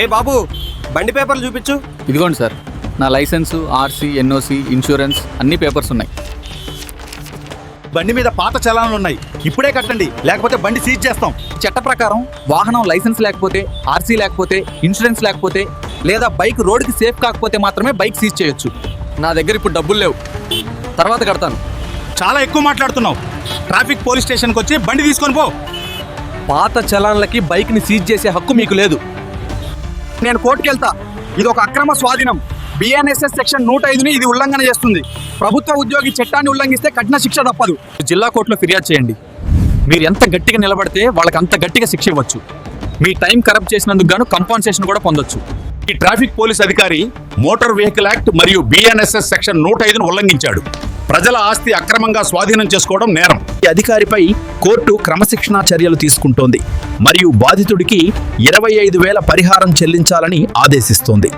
ఏ బాబు బండి పేపర్లు చూపించు. ఇదిగోండి సార్ నా లైసెన్సు ఆర్సీ ఎన్ఓసి ఇన్సూరెన్స్ అన్ని పేపర్స్ ఉన్నాయి. బండి మీద పాత చలానాలు ఉన్నాయి. ఇప్పుడే కట్టండి లేకపోతే బండి సీజ్ చేస్తాం. చట్ట ప్రకారం వాహనం లైసెన్స్ లేకపోతే ఆర్సీ లేకపోతే ఇన్సూరెన్స్ లేకపోతే లేదా బైక్ రోడ్డుకి సేఫ్ కాకపోతే మాత్రమే బైక్ సీజ్ చేయొచ్చు. నా దగ్గర ఇప్పుడు డబ్బులు లేవు. తర్వాత కడతాను. చాలా ఎక్కువ మాట్లాడుతున్నావు. ట్రాఫిక్ పోలీస్ స్టేషన్కి వచ్చి బండి తీసుకొని పో. పాత చలాన్లకి బైక్ని సీజ్ చేసే హక్కు మీకు లేదు. నేను కోర్టుకు వెళ్తా ఇది ఒక అక్రమ స్వాధీనం. బిఎన్ఎస్ఎస్ సెక్షన్ నూట ఐదుని ఇది ఉల్లంఘన చేస్తుంది. ప్రభుత్వ ఉద్యోగి చట్టాన్ని ఉల్లంఘిస్తే కఠిన శిక్ష తప్పదు. జిల్లా కోర్టులో ఫిర్యాదు చేయండి. మీరు ఎంత గట్టిగా నిలబడితే వాళ్ళకి అంత గట్టిగా శిక్ష ఇవ్వచ్చు. మీ టైం కరప్ట్ చేసినందుకు గాను కంపాన్సేషన్ కూడా పొందొచ్చు. ఈ ట్రాఫిక్ పోలీస్ అధికారి మోటార్ వెహికల్ యాక్ట్ మరియు బిఎన్ఎస్ఎస్ సెక్షన్ నూట ఐదును ఉల్లంఘించాడు. ప్రజల ఆస్తి అక్రమంగా స్వాధీనం చేసుకోవడం నేరం. అధికారిపై కోర్టు క్రమశిక్షణా చర్యలు తీసుకుంటోంది. మరియు బాధితుడికి ఇరవై ఐదు వేల పరిహారం చెల్లించాలని ఆదేశిస్తోంది.